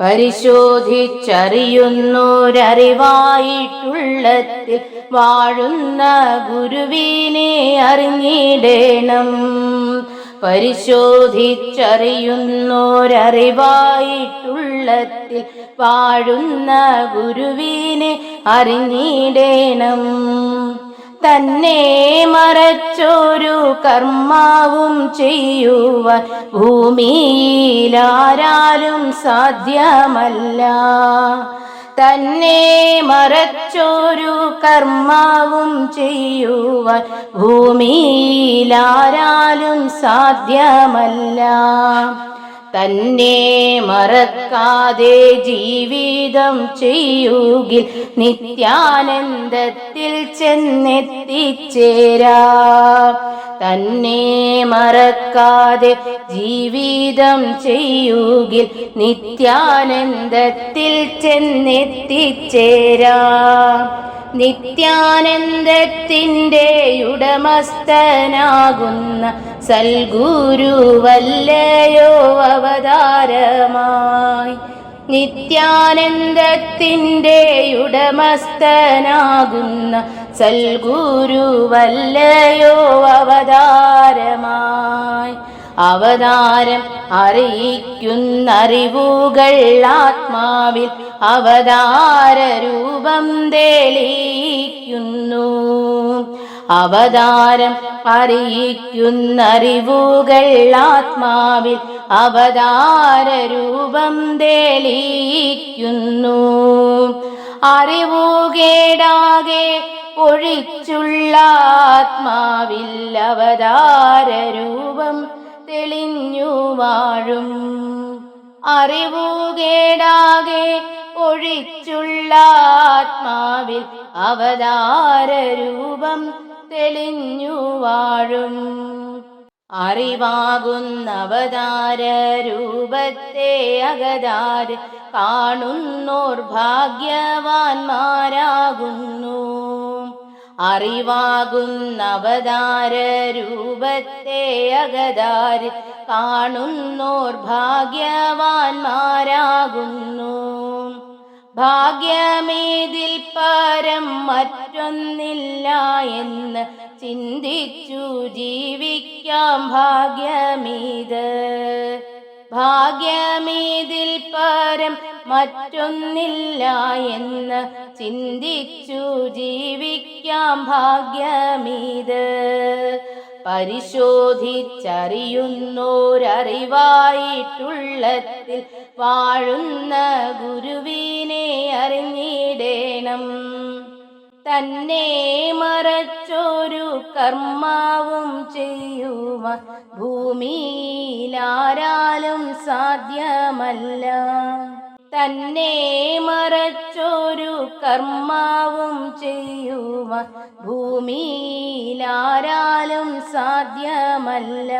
പരിശോധിച്ചറിയുന്നോരറിവായിട്ടുള്ളത്തിൽ വാഴുന്ന ഗുരുവിനെ അറിഞ്ഞിടേണം. പരിശോധിച്ചറിയുന്നോരറിവായിട്ടുള്ളത്തിൽ വാഴുന്ന ഗുരുവിനെ അറിഞ്ഞിടണം. തന്നെ മറച്ചൊരു കർമാവും ചെയ്യുവാൻ ഭൂമിയിലാരാലും സാധ്യമല്ല. തന്നെ മറച്ചൊരു കർമാവും ചെയ്യുവാൻ ഭൂമിയിലാരാലും സാധ്യമല്ല. തന്നെ മറക്കാതെ ജീവിതം ചെയ്യുകിൽ നിത്യാനന്ദത്തിൽ ചെന്നെത്തിച്ചേരാ. തന്നെ മറക്കാതെ ജീവിതം ചെയ്യുകിൽ നിത്യാനന്ദത്തിൽ ചെന്നെത്തിച്ചേരാ. നിത്യാനന്ദത്തിന്റെ ഉടമസ്ഥനാകുന്ന സൽഗുരുവല്ലയോ അവതാരമായി. നിത്യാനന്ദത്തിന്റെ ഉടമസ്ഥനാകുന്ന സൽഗുരുവല്ലയോ അവതാരമായി. അവതാരം അറിയിക്കുന്നറിവുകൾ ആത്മാവിൽ അവതാര രൂപം തെളിയിക്കുന്നു. അവതാരം അറിയിക്കുന്നറിവുകൾ ആത്മാവിൽ അവതാര രൂപം തെളിയിക്കുന്നു അറിവുകേടാകെ ഒഴിച്ചുള്ള ആത്മാവിൽ അവതാര രൂപം തെളിഞ്ഞു വാഴും. അറിവുകേടാകെ ഒഴിച്ചുള്ള ആത്മാവിൽ അവതാര രൂപം തെളിഞ്ഞു വാഴും. അറിവാകുന്ന അവതാര രൂപത്തെ അകതാര് കാണുന്നോർ ഭാഗ്യവാന്മാരാകുന്നു. അറിവാകുന്ന അവതാര രൂപത്തെ അകതാര് കാണുന്നോർ ഭാഗ്യവാന്മാരാകുന്നു. ഭാഗ്യമേതിൽ പരം മറ്റൊന്നില്ല എന്ന് ചിന്തിച്ചു ജീവിക്കാം ഭാഗ്യമീത്. ഭാഗ്യമേതിൽ പരം മറ്റൊന്നില്ല എന്ന് ചിന്തിച്ചു ജീവിക്കാം ഭാഗ്യമീത്. പരിശോധിച്ചറിയുന്നോരറിവായിട്ടുള്ളത്തിൽ വാഴുന്ന ഗുരുവിനെ അറിഞ്ഞിടേണം. തന്നെ മറച്ചൊരു കർമാവും ചെയ്യുവ ഭൂമിയിലാരാലും സാധ്യമല്ല. തന്നെ മറച്ചൊരു കർമാവും ചെയ്യുവാൻ ഭൂമിയിലാരാലും സാധ്യമല്ല.